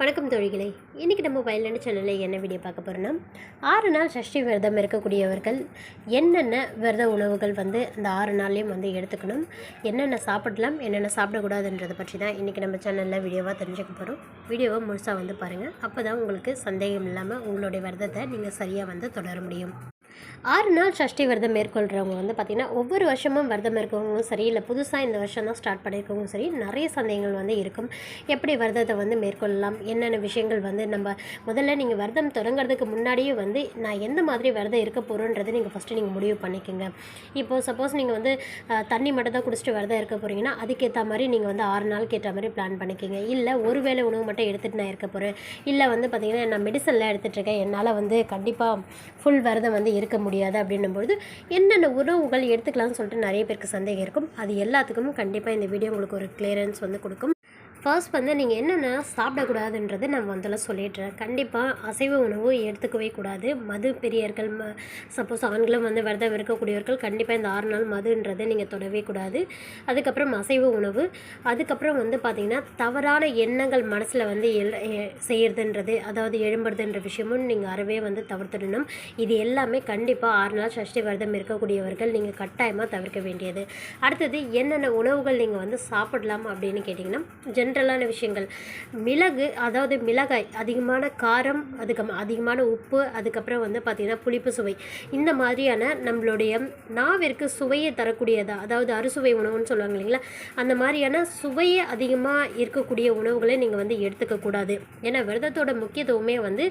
வணக்கம் தோழிகளே. இன்றைக்கி நம்ம வயலான சேனலில் என்ன வீடியோ பார்க்க போகிறோன்னா ஆறு நாள் சஷ்டி விரதம் இருக்கக்கூடியவர்கள் என்னென்ன விரத உணவுகள் வந்து இந்த ஆறு நாள்லேயும் வந்து எடுத்துக்கணும் என்னென்ன சாப்பிடலாம் என்னென்ன சாப்பிடக்கூடாதுன்றதை பற்றி தான் இன்றைக்கி நம்ம சேனலில் வீடியோவாக தெரிஞ்சுக்க போகிறோம் வீடியோவை முழுசாக வந்து பாருங்கள் அப்போ தான் உங்களுக்கு சந்தேகம் இல்லாமல் உங்களுடைய விரதத்தை நீங்கள் சரியாக வந்து தொடர முடியும். ஆறு நாள் சஷ்டி விரதம் மேற்கொள்கிறவங்க வந்து பார்த்திங்கன்னா ஒவ்வொரு வருஷமும் விரதம் இருக்கவங்களும் சரி இல்லை புதுசாக இந்த வருஷம் தான் ஸ்டார்ட் பண்ணியிருக்கவங்களும் சரி நிறைய சந்தேகங்கள் வந்து இருக்கும். எப்படி விரதத்தை வந்து மேற்கொள்ளலாம்? என்னென்ன விஷயங்கள் வந்து நம்ம முதல்ல நீங்கள் விரதம் தொடங்குறதுக்கு முன்னாடியே வந்து நான் எந்த மாதிரி விரதம் இருக்க போகிறோன்றதை நீங்கள் ஃபஸ்ட்டு நீங்கள் முடிவு பண்ணிக்கோங்க. இப்போது சப்போஸ் நீங்கள் வந்து தண்ணி மட்டும் தான் குடிச்சிட்டு விரதம் இருக்க போகிறீங்கன்னா அதுக்கேற்ற மாதிரி நீங்கள் வந்து ஆறு நாளுக்கு ஏற்ற மாதிரி பிளான் பண்ணிக்கோங்க. இல்லை ஒரு வேளை உணவு மட்டும் எடுத்துகிட்டு நான் இருக்க போகிறேன் இல்லை வந்து பார்த்திங்கன்னா நான் மெடிசன்லாம் எடுத்துகிட்டு இருக்கேன். என்னால் வந்து கண்டிப்பாக ஃபுல் விரதம் வந்து இருக்க இருக்க முடியாது அப்படின்னும்போது என்னென்ன உணவுகள் எடுத்துக்கலாம்னு சொல்லிட்டு நிறைய பேருக்கு சந்தேகம் இருக்கும். அது எல்லாத்துக்கும் கண்டிப்பாக இந்த வீடியோ உங்களுக்கு ஒரு கிளியரன்ஸ் வந்து கொடுக்கும். ஃபர்ஸ்ட் வந்து நீங்கள் என்னென்ன சாப்பிடக்கூடாதுன்றது நான் முதல்ல சொல்லிடுறேன் கண்டிப்பாக அசைவ உணவு எடுத்துக்கவே கூடாது. மது பெரியர்கள் ம சப்போஸ் ஆண்களும் வந்து விரதம் இருக்கக்கூடியவர்கள் கண்டிப்பாக இந்த ஆறு நாள் மதுன்றதை நீங்கள் தொடவே கூடாது. அதுக்கப்புறம் அசைவ உணவு. அதுக்கப்புறம் வந்து பார்த்திங்கன்னா தவறான எண்ணங்கள் மனசில் வந்து எல் செய்கிறதுன்றது அதாவது எழும்புறதுன்ற விஷயமும் நீங்கள் அறவே வந்து தவிர்த்துடணும். இது எல்லாமே கண்டிப்பாக ஆறு நாள் சஷ்டி விரதம் இருக்கக்கூடியவர்கள் நீங்கள் கட்டாயமாக தவிர்க்க வேண்டியது. அடுத்தது என்னென்ன உணவுகள் நீங்கள் வந்து சாப்பிடலாம் அப்படின்னு கேட்டிங்கன்னா ஜென்ரலான விஷயங்கள். மிளகு அதாவது மிளகாய் அதிகமான காரம் அதுக்கு அதிகமான உப்பு அதுக்கப்புறம் வந்து பார்த்திங்கன்னா புளிப்பு சுவை. இந்த மாதிரியான நம்மளுடைய நாவிற்கு சுவையை தரக்கூடியதாக அதாவது அறுசுவை உணவுன்னு சொல்லுவாங்க இல்லைங்களா? அந்த மாதிரியான சுவையை அதிகமாக இருக்கக்கூடிய உணவுகளை நீங்கள் வந்து எடுத்துக்கக்கூடாது ஏன்னா விரதத்தோட முக்கியத்துவமே வந்து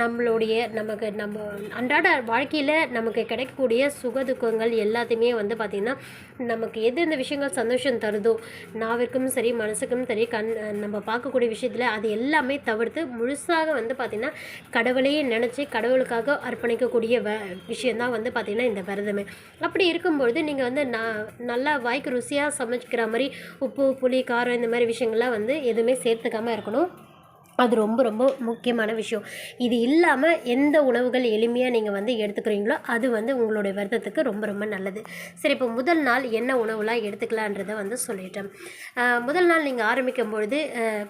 நம்மளுடைய நமக்கு நம்ம அன்றாட வாழ்க்கையில் நமக்கு கிடைக்கக்கூடிய சுகதுக்கங்கள் எல்லாத்தையுமே வந்து பார்த்திங்கன்னா நமக்கு எது எந்த விஷயங்கள் சந்தோஷம் தருதோ நாவிற்கும் சரி மனசுக்கும் சரி கண் நம்ம பார்க்கக்கூடிய விஷயத்தில் அது எல்லாமே தவிர்த்து முழுசாக வந்து பார்த்திங்கன்னா கடவுளையே நினச்சி கடவுளுக்காக அர்ப்பணிக்கக்கூடிய வ விஷயந்தான் வந்து பார்த்திங்கன்னா இந்த விரதமே. அப்படி இருக்கும்பொழுது நீங்கள் வந்து நான் நல்லா வாய்க்கு ருசியாக சமைக்கிற மாதிரி உப்பு புளி காரம் இந்த மாதிரி விஷயங்கள்லாம் வந்து எதுவுமே சேர்த்துக்காம இருக்கணும். அது ரொம்ப ரொம்ப முக்கியமான விஷயம். இது இல்லாமல் எந்த உணவுகள் எளிமையாக நீங்கள் வந்து எடுத்துக்கிறீங்களோ அது வந்து உங்களுடைய விரதத்துக்கு ரொம்ப ரொம்ப நல்லது. சரி இப்போ முதல் நாள் என்ன உணவுலாம் எடுத்துக்கலான்றதை வந்து சொல்லிட்டேன். முதல் நாள் நீங்கள் ஆரம்பிக்கும் பொழுது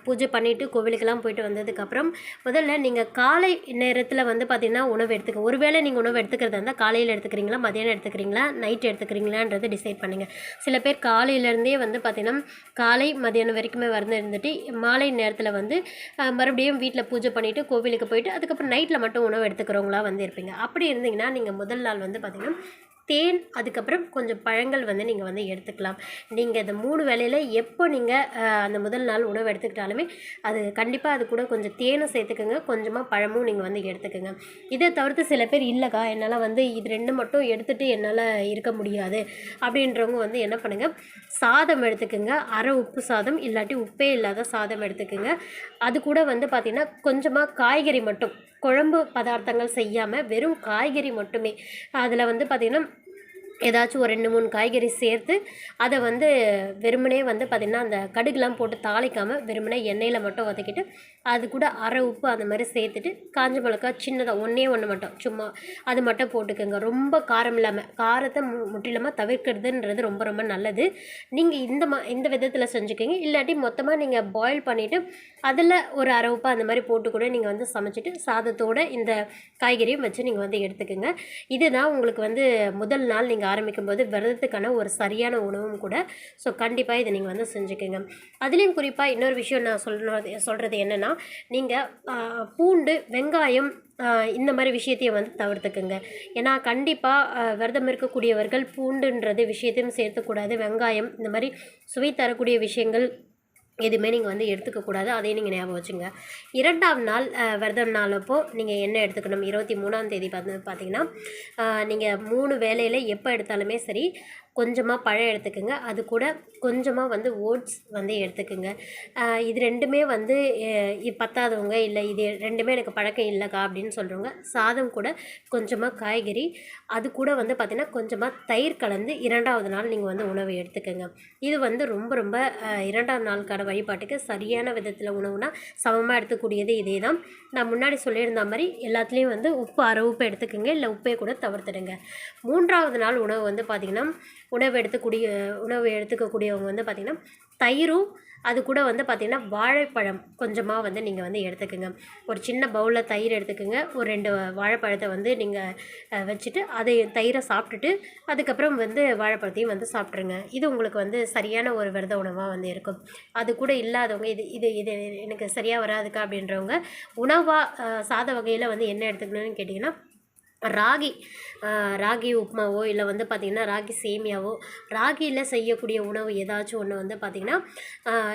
பூஜை பண்ணிவிட்டு கோவிலுக்கெல்லாம் போயிட்டு வந்ததுக்கப்புறம் முதல்ல நீங்கள் காலை நேரத்தில் வந்து பார்த்திங்கன்னா உணவு எடுத்துக்க ஒருவேளை நீங்கள் உணவு எடுத்துக்கிறதா இருந்தால் காலையில் எடுத்துக்கிறீங்களா மதியானம் எடுத்துக்கிறீங்களா நைட் எடுத்துக்கிறீங்களான்றதை டிசைட் பண்ணுங்கள் சில பேர் காலையிலேருந்தே வந்து பார்த்திங்கன்னா காலை மதியானம் வரைக்குமே வந்து இருந்துட்டு மாலை நேரத்தில் வந்து மறுபடியும் வீட்டில் பூஜை பண்ணிவிட்டு கோவிலுக்கு போயிட்டு அதுக்கப்புறம் நைட்டில் மட்டும் உணவு எடுத்துக்கிறவங்களா வந்து இருப்பீங்க. அப்படி இருந்தீங்கன்னா நீங்கள் முதல் நாள் வந்து பார்த்திங்கன்னா தேன் அதுக்கப்புறம் கொஞ்சம் பழங்கள் வந்து நீங்கள் வந்து எடுத்துக்கலாம். நீங்கள் இந்த மூணு வேளையில் எப்போ நீங்கள் அந்த முதல் நாள் உணவு எடுத்துக்கிட்டாலுமே அது கண்டிப்பாக அது கூட கொஞ்சம் தேனை சேர்த்துக்கோங்க. கொஞ்சமாக பழமும் நீங்கள் வந்து எடுத்துக்கோங்க. இதை தவிர்த்து சில பேர் இல்லைக்கா என்னால் வந்து இது ரெண்டு மட்டும் எடுத்துகிட்டு என்னால் இருக்க முடியாது. அப்படின்றவங்க வந்து என்ன பண்ணுங்கள் சாதம் எடுத்துக்கோங்க. அரை உப்பு சாதம் இல்லாட்டி உப்பே இல்லாத சாதம் எடுத்துக்கோங்க. அது கூட வந்து பார்த்திங்கன்னா கொஞ்சமாக காய்கறி மட்டும் குழம்பு பதார்த்தங்கள் செய்யாமல் வெறும் காய்கறி மட்டுமே. அதில் வந்து பார்த்திங்கன்னா ஏதாச்சும் ஒரு ரெண்டு மூணு காய்கறி சேர்த்து அதை வந்து வெறுமனே வந்து பார்த்திங்கன்னா அந்த கடுகுலாம் போட்டு தாளிக்காமல் வெறுமனே எண்ணெயில் மட்டும் வதக்கிட்டு அது கூட அரை உப்பு அந்த மாதிரி சேர்த்துட்டு காஞ்ச மிளகா சின்னதாக ஒன்றே ஒன்று மட்டும். சும்மா அது மட்டும் போட்டுக்கோங்க. ரொம்ப காரம் இல்லாமல் காரத்தை மு முற்றிலுமாக தவிர்க்கிறதுன்றது ரொம்ப ரொம்ப நல்லது. நீங்கள் இந்த மா இந்த விதத்தில் செஞ்சுக்கோங்க. இல்லாட்டி மொத்தமாக நீங்கள் பாயில் பண்ணிவிட்டு அதில் ஒரு அரை உப்பு அந்த மாதிரி போட்டு கூட நீங்கள் வந்து சமைச்சிட்டு சாதத்தோட இந்த காய்கறியும் வச்சு நீங்கள் வந்து எடுத்துக்கோங்க. இதுதான் உங்களுக்கு வந்து முதல் நாள் நீங்கள் ஆரம்பிக்கும் போது விரதத்துக்கான ஒரு சரியான உணவும் கூட. ஸோ கண்டிப்பாக இதை நீங்கள் வந்து செஞ்சுக்கோங்க. அதுலேயும் குறிப்பாக இன்னொரு விஷயம் நான் சொல்கிறது சொல்கிறது என்னென்னா நீங்கள் பூண்டு வெங்காயம் இந்த மாதிரி விஷயத்தையும் வந்து தவிர்த்துக்குங்க. ஏன்னா கண்டிப்பாக விரதம் இருக்கக்கூடியவர்கள் பூண்டுன்றது விஷயத்தையும் சேர்த்துக்கூடாது. வெங்காயம் இந்த மாதிரி சுவை தரக்கூடிய விஷயங்கள் எதுவுமே நீங்கள் வந்து எடுத்துக்கக்கூடாது. அதையும் நீங்கள் ஞாபகம் வச்சுங்க. இரண்டாம் நாள் விரதம் நாள் அப்போது நீங்கள் என்ன எடுத்துக்கணும்? இருபத்தி மூணாம் தேதி பார்த்து பார்த்தீங்கன்னா நீங்கள் மூணு வேலையில் எப்போ எடுத்தாலுமே சரி கொஞ்சமாக பழம் எடுத்துக்கோங்க. அது கூட கொஞ்சமாக வந்து ஓட்ஸ் வந்து எடுத்துக்கோங்க. இது ரெண்டுமே வந்து பத்தாதவங்க இல்லை இது ரெண்டுமே எனக்கு பழக்கம் இல்லைக்கா அப்படின்னு சொல்கிறவங்க சாதம் கூட கொஞ்சமாக காய்கறி அது கூட வந்து பார்த்திங்கன்னா கொஞ்சமாக தயிர் கலந்து இரண்டாவது நாள் நீங்கள் வந்து உணவு எடுத்துக்கோங்க. இது வந்து ரொம்ப ரொம்ப இரண்டாவது இரண்டாம் நாளுக்கான வழிபாட்டுக்கு சரியான விதத்தில் உணவுனா சமமாக எடுத்துக்கூடியது இதே தான் நான் முன்னாடி சொல்லியிருந்த மாதிரி எல்லாத்துலேயும் வந்து உப்பு அரை உப்பு எடுத்துக்கோங்க. இல்லை உப்பே கூட தவிர்த்துடுங்க. மூன்றாவது நாள் உணவு வந்து பார்த்திங்கன்னா உணவு எடுத்துக்கூடிய உணவு எடுத்துக்கக்கூடியவங்க வந்து பார்த்திங்கன்னா தயிரும் அது கூட வந்து பார்த்திங்கன்னா வாழைப்பழம் கொஞ்சமாக வந்து நீங்கள் வந்து எடுத்துக்கோங்க. ஒரு சின்ன பவுலில் தயிர் எடுத்துக்கோங்க. ஒரு ரெண்டு வாழைப்பழத்தை வந்து நீங்கள் வச்சுட்டு அதை தயிரை சாப்பிட்டுட்டு அதுக்கப்புறம் வந்து வாழைப்பழத்தையும் வந்து சாப்பிட்ருங்க இது உங்களுக்கு வந்து சரியான ஒரு விரத உணவாக வந்து இருக்கும். அது கூட இல்லாதவங்க இது இது இது எனக்கு சரியாக வராதுக்கா அப்படின்றவங்க உணவாக சாத வகையில் வந்து என்ன எடுத்துக்கணும்னு கேட்டிங்கன்னா ராகி ராகி உப்புமாவோ இல்லை வந்து பார்த்திங்கன்னா ராகி சேமியாவோ ராகியில் செய்யக்கூடிய உணவு ஏதாச்சும் ஒன்று வந்து பார்த்திங்கன்னா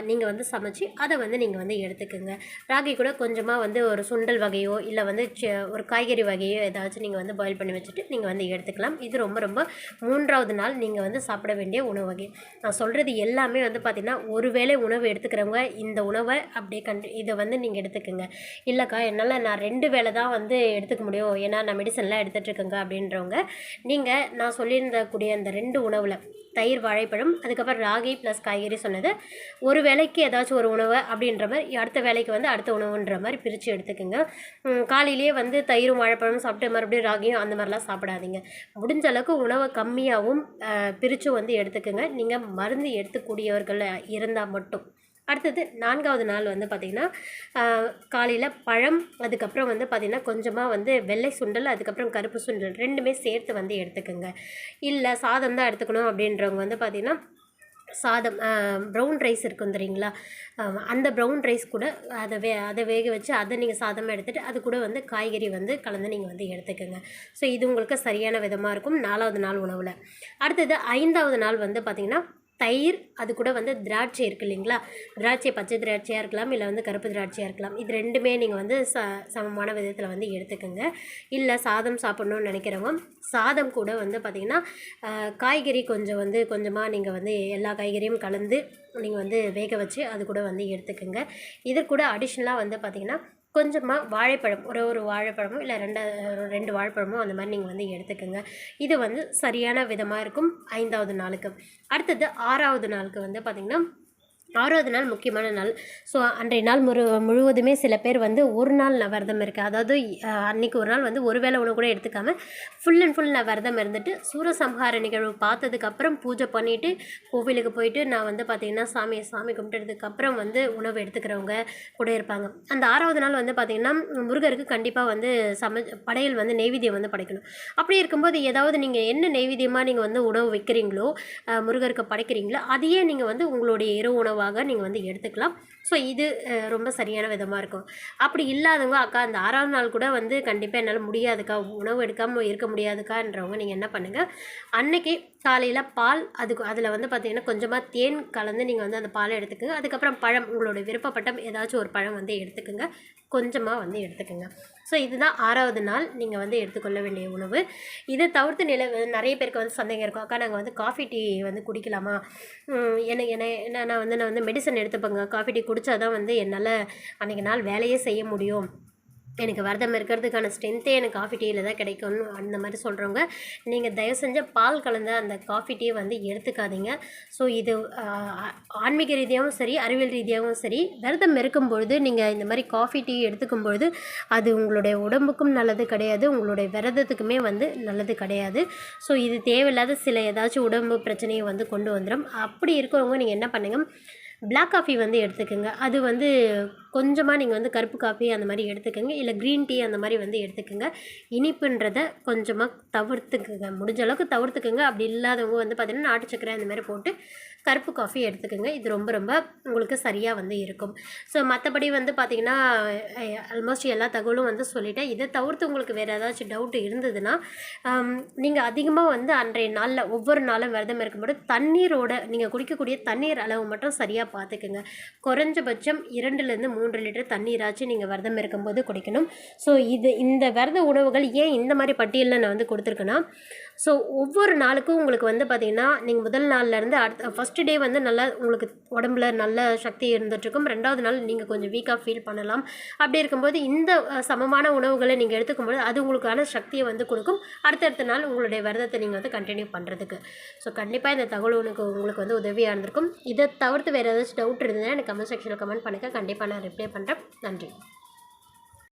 நீங்கள் வந்து சமைச்சு அதை வந்து நீங்கள் வந்து எடுத்துக்கோங்க. ராகி கூட கொஞ்சமாக வந்து ஒரு சுண்டல் வகையோ இல்லை வந்து ஒரு காய்கறி வகையோ ஏதாச்சும் நீங்கள் வந்து பாயில் பண்ணி வச்சுட்டு நீங்கள் வந்து எடுத்துக்கலாம். இது ரொம்ப ரொம்ப மூன்றாவது நாள் நீங்கள் வந்து சாப்பிட வேண்டிய உணவு வகை. நான் சொல்கிறது எல்லாமே வந்து பார்த்திங்கன்னா ஒரு வேளை உணவு எடுத்துக்கிறவங்க இந்த உணவை அப்படியே கண்டு இதை வந்து நீங்கள் எடுத்துக்கோங்க. இல்லைக்கா என்னால் நான் ரெண்டு வேளை தான் வந்து எடுத்துக்க முடியும். ஏன்னா நான் மெடிசனில் மெடிசன்லாம் அப்படின்றவங்க நீங்கள் நான் சொல்லியிருந்தக்கூடிய அந்த ரெண்டு உணவில் தயிர் வாழைப்பழம் அதுக்கப்புறம் ராகி ப்ளஸ் காய்கறி சொன்னது ஒரு வேலைக்கு ஏதாச்சும் ஒரு உணவு அப்படின்ற மாதிரி அடுத்த வேலைக்கு வந்து அடுத்த உணவுன்ற மாதிரி பிரித்து எடுத்துக்கோங்க. காலையிலேயே வந்து தயிரும் வாழைப்பழமும் சாப்பிட்டு மறுபடியும் ராகியும் அந்த மாதிரிலாம் சாப்பிடாதீங்க. முடிஞ்ச அளவுக்கு உணவை கம்மியாகவும் பிரித்து வந்து எடுத்துக்கோங்க. நீங்கள் மருந்து எடுத்துக்கூடியவர்கள் இருந்தால் மட்டும். அடுத்தது நான்காவது நாள் வந்து பார்த்திங்கன்னா காலையில் பழம் அதுக்கப்புறம் வந்து பார்த்திங்கன்னா கொஞ்சமாக வந்து வெள்ளை சுண்டல் அதுக்கப்புறம் கருப்பு சுண்டல் ரெண்டுமே சேர்த்து வந்து எடுத்துக்கோங்க. இல்லை சாதம் தான் எடுத்துக்கணும் அப்படின்றவங்க வந்து பார்த்திங்கன்னா சாதம் ப்ரௌன் ரைஸ் இருக்கும் தெரியுங்களா? அந்த ப்ரௌன் ரைஸ் கூட அதை வே அதை வேக வச்சு அதை நீங்கள் சாதமாக எடுத்துகிட்டு அது கூட வந்து காய்கறி வந்து கலந்து நீங்கள் வந்து எடுத்துக்கோங்க. ஸோ இது உங்களுக்கு சரியான விதமாக இருக்கும் நாலாவது நாள் உணவில். அடுத்தது ஐந்தாவது நாள் வந்து பார்த்திங்கன்னா தயிர் அது கூட வந்து திராட்சை இருக்குது இல்லைங்களா? திராட்சை பச்சை திராட்சையாக இருக்கலாம் இல்லை வந்து கருப்பு திராட்சையாக இருக்கலாம். இது ரெண்டுமே நீங்கள் வந்து ச சமமான விதத்தில் வந்து எடுத்துக்கோங்க. இல்லை சாதம் சாப்பிட்ணுன்னு நினைக்கிறவங்க சாதம் கூட வந்து பார்த்திங்கன்னா காய்கறி கொஞ்சம் வந்து கொஞ்சமாக நீங்கள் வந்து எல்லா காய்கறியும் கலந்து நீங்கள் வந்து வேக வச்சு அது கூட வந்து எடுத்துக்கோங்க. இது கூட அடிஷ்னலாக வந்து பார்த்திங்கன்னா கொஞ்சமாக வாழைப்பழம் ஒரு ஒரு வாழைப்பழமோ இல்லை ரெண்டு ரெண்டு வாழைப்பழமோ அந்த மாதிரி நீங்கள் வந்து எடுத்துக்கோங்க. இது வந்து சரியான விதமாக இருக்கும் ஐந்தாவது நாளுக்கு. அடுத்தது ஆறாவது நாளுக்கு வந்து பார்த்திங்கன்னா ஆறாவது நாள் முக்கியமான நாள். ஸோ அன்றைய நாள் முழு முழுவதுமே சில பேர் வந்து ஒரு நாள் நான் விரதம் இருக்கேன் அதாவது அன்றைக்கி ஒரு நாள் வந்து ஒரு வேளை உணவு கூட எடுத்துக்காமல் ஃபுல் அண்ட் ஃபுல் நான் விரதம் இருந்துட்டு சூரசம்ஹார நிகழ்வு பார்த்ததுக்கப்புறம் பூஜை பண்ணிவிட்டு கோவிலுக்கு போயிட்டு நான் வந்து பார்த்திங்கன்னா சாமியை சாமி கும்பிட்டதுக்கப்புறம் வந்து உணவு எடுத்துக்கிறவங்க கூட இருப்பாங்க. அந்த ஆறாவது நாள் வந்து பார்த்திங்கன்னா முருகருக்கு கண்டிப்பாக வந்து சம படையல் வந்து நெய்வேத்தியம் வந்து படைக்கணும். அப்படி இருக்கும்போது ஏதாவது நீங்கள் என்ன நெய்வேத்தியமாக நீங்கள் வந்து உணவு வைக்கிறீங்களோ முருகருக்கு படைக்கிறீங்களோ அதையே நீங்கள் வந்து உங்களுடைய இரவு உணவு உணவாக நீங்கள் வந்து எடுத்துக்கலாம். ஸோ இது ரொம்ப சரியான விதமாக இருக்கும். அப்படி இல்லாதவங்க அக்கா அந்த ஆறாவது நாள் கூட வந்து கண்டிப்பாக என்னால் முடியாதுக்கா உணவு எடுக்காமல் இருக்க முடியாதுக்கான்றவங்க நீங்கள் என்ன பண்ணுங்கள் அன்னைக்கு காலையில் பால் அதுக்கு அதில் வந்து பார்த்திங்கன்னா கொஞ்சமாக தேன் கலந்து நீங்கள் வந்து அந்த பாலை எடுத்துக்கோங்க. அதுக்கப்புறம் பழம் உங்களோட விருப்பப்பட்ட ஏதாச்சும் ஒரு பழம் வந்து எடுத்துக்கோங்க. கொஞ்சமாக வந்து எடுத்துக்கோங்க. ஸோ இதுதான் ஆறாவது நாள் நீங்கள் வந்து எடுத்துக்கொள்ள வேண்டிய உணவு. இதை தவிர்த்து நில நிறைய பேருக்கு வந்து சந்தேகம் இருக்கும். அக்கா நாங்கள் வந்து காஃபி டீ வந்து குடிக்கலாமா? என்ன என்ன நான் வந்து நான் வந்து மெடிசன் எடுத்துப்பேங்க. காஃபி டீ குடித்தா தான் வந்து என்னால் அன்றைக்கி நாள் வேலையே செய்ய முடியும். எனக்கு விரதம் இருக்கிறதுக்கான ஸ்ட்ரென்த்தே எனக்கு காஃபி டீயில் தான் கிடைக்கும்னு அந்த மாதிரி சொல்கிறவங்க நீங்கள் தயவு செஞ்ச பால் கலந்த அந்த காஃபி டீயை வந்து எடுத்துக்காதீங்க. ஸோ இது ஆன்மீக ரீதியாகவும் சரி அறிவியல் ரீதியாகவும் சரி விரதம் இருக்கும் பொழுது நீங்கள் இந்த மாதிரி காஃபி டீ எடுத்துக்கும் பொழுது அது உங்களுடைய உடம்புக்கும் நல்லது கிடையாது உங்களுடைய விரதத்துக்குமே வந்து நல்லது கிடையாது. ஸோ இது தேவையில்லாத சில ஏதாச்சும் உடம்பு பிரச்சனையை வந்து கொண்டு வந்துடும் அப்படி இருக்கிறவங்க நீங்கள் என்ன பண்ணுங்கள் பிளாக் காஃபி வந்து எடுத்துக்கோங்க. அது வந்து கொஞ்சமாக நீங்கள் வந்து கருப்பு காஃபி அந்த மாதிரி எடுத்துக்கோங்க. இல்லை க்ரீன் டீ அந்த மாதிரி வந்து எடுத்துக்கோங்க. இனிப்புன்றதை கொஞ்சமாக தவிர்த்துக்குங்க. முடிஞ்ச அளவுக்கு தவிர்த்துக்குங்க. அப்படி இல்லாதவங்க வந்து பார்த்திங்கன்னா நாட்டு சக்கரை அந்த மாதிரி போட்டு கருப்பு காஃபி எடுத்துக்கோங்க. இது ரொம்ப ரொம்ப உங்களுக்கு சரியாக வந்து இருக்கும். ஸோ மற்றபடி வந்து பார்த்திங்கன்னா ஆல்மோஸ்ட் எல்லா தகவலும் வந்து சொல்லிட்டேன். இதை தவிர்த்து உங்களுக்கு வேறு ஏதாச்சும் டவுட் இருந்ததுன்னா நீங்கள் அதிகமாக வந்து அன்றைய நாளில் ஒவ்வொரு நாளும் விரதம் இருக்கும்போது தண்ணீரோட நீங்கள் குடிக்கக்கூடிய தண்ணீர் அளவு மட்டும் சரியாக பார்த்துக்குங்க. குறைஞ்சபட்சம் இரண்டுலேருந்து மூன்று லிட்டர் தண்ணீராச்சும் நீங்கள் விரதம் இருக்கும்போது குடிக்கணும். ஸோ இது இந்த விரத உணவுகள் ஏன் இந்த மாதிரி பட்டியலில் நான் வந்து கொடுத்துருக்கேன்னா ஸோ ஒவ்வொரு நாளுக்கும் உங்களுக்கு வந்து பார்த்திங்கன்னா நீங்கள் முதல் நாள்லேருந்து அடுத்த ஃபஸ்ட்டு டே வந்து நல்லா உங்களுக்கு உடம்புல நல்ல சக்தி இருந்துகிட்ருக்கும் ரெண்டாவது நாள் நீங்கள் கொஞ்சம் வீக்காக ஃபீல் பண்ணலாம். அப்படி இருக்கும்போது இந்த சமமான உணவுகளை நீங்கள் எடுத்துக்கும்போது அது உங்களுக்கான சக்தியை வந்து கொடுக்கும். அடுத்தடுத்த நாள் உங்களுடைய விரதத்தை நீங்கள் வந்து கண்டினியூ பண்ணுறதுக்கு ஸோ கண்டிப்பாக இந்த தகவல் உனக்கு உங்களுக்கு வந்து உதவியாக இருந்திருக்கும். இதை தவிர்த்து வேறு ஏதாச்சும் டவுட் இருந்ததுன்னா எனக்கு கமெண்ட் செக்ஷனில் கமெண்ட் பண்ணுங்கள் கண்டிப்பாக நான் ரிப்ளை பண்ணுறேன் நன்றி.